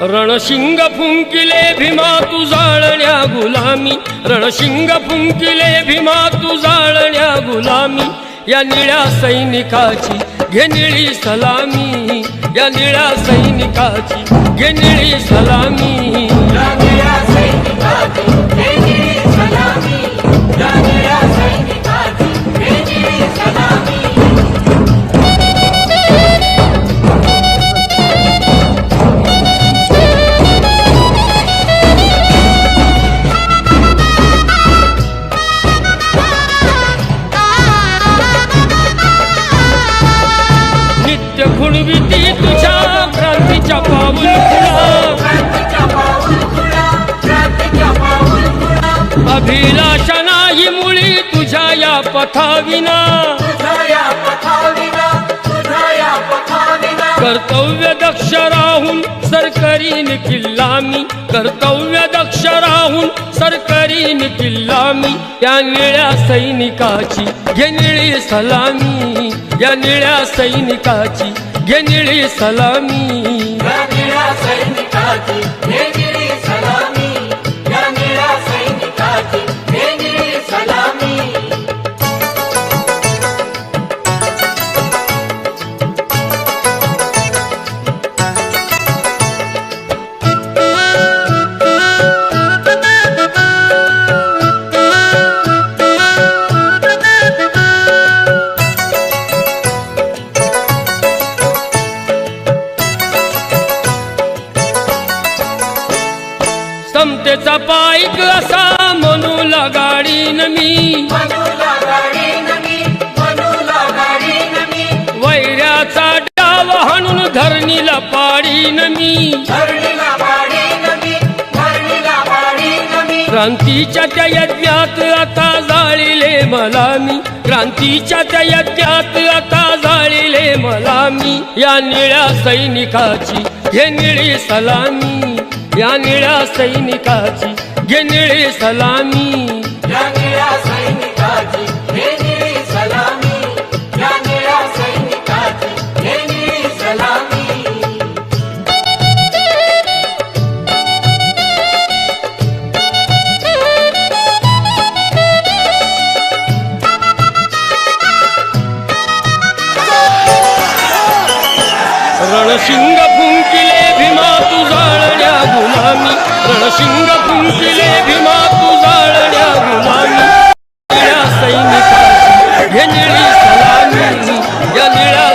रणशिंग फुंकिले भीमा तू जाळण्या गुलामी. रणशिंग फुंकिले भीमा तू जाळण्या गुलामी. या निळ्या सैनिकाची घे निळी सलामी. या निळ्या सैनिकाची घे निळी सलामी. नित्य तुझ्या क्रांतीच्या पाऊल खुणा क्रांतीच्या अभिलाषा नाही मुळी तुझ्या या पथाविना. कर्तव्य दक्ष राहून सरकरीन किल्लामी कर्तव्य दक्ष राहून सरकरीन किल्लामी या निळ्या सैनिकाची घे निळी सलामी या निळ्या सैनिकाची. घेनिळी सलामी. सैनिकाची समतेचा पाईक असा गाडीन मी. मनूला गाडी नमी मनूला गाडी नमी वैऱ्याचा डाव हाणून धरणीला पाडीन मी. क्रांतीच्या त्या यज्ञात आता जाळिले मला मी. क्रांतीच्या त्या यज्ञात आता जाळिले मला मी. या निळ्या सैनिकाची घे निळी सलामी. या निळ्या सैनिकाची घे निळी सलामी. या निळ्या सैनिकाची निळी सलामी. या निळ्या सैनिकाची निळी सलामी. रणशिंग फुंकिले भीमा तू जाळण्या गुलामी रणशिंग फुंकिले भीमा तू जाळण्या गुलामी निळ्या सैनिकाची घे सलामी या निळ्या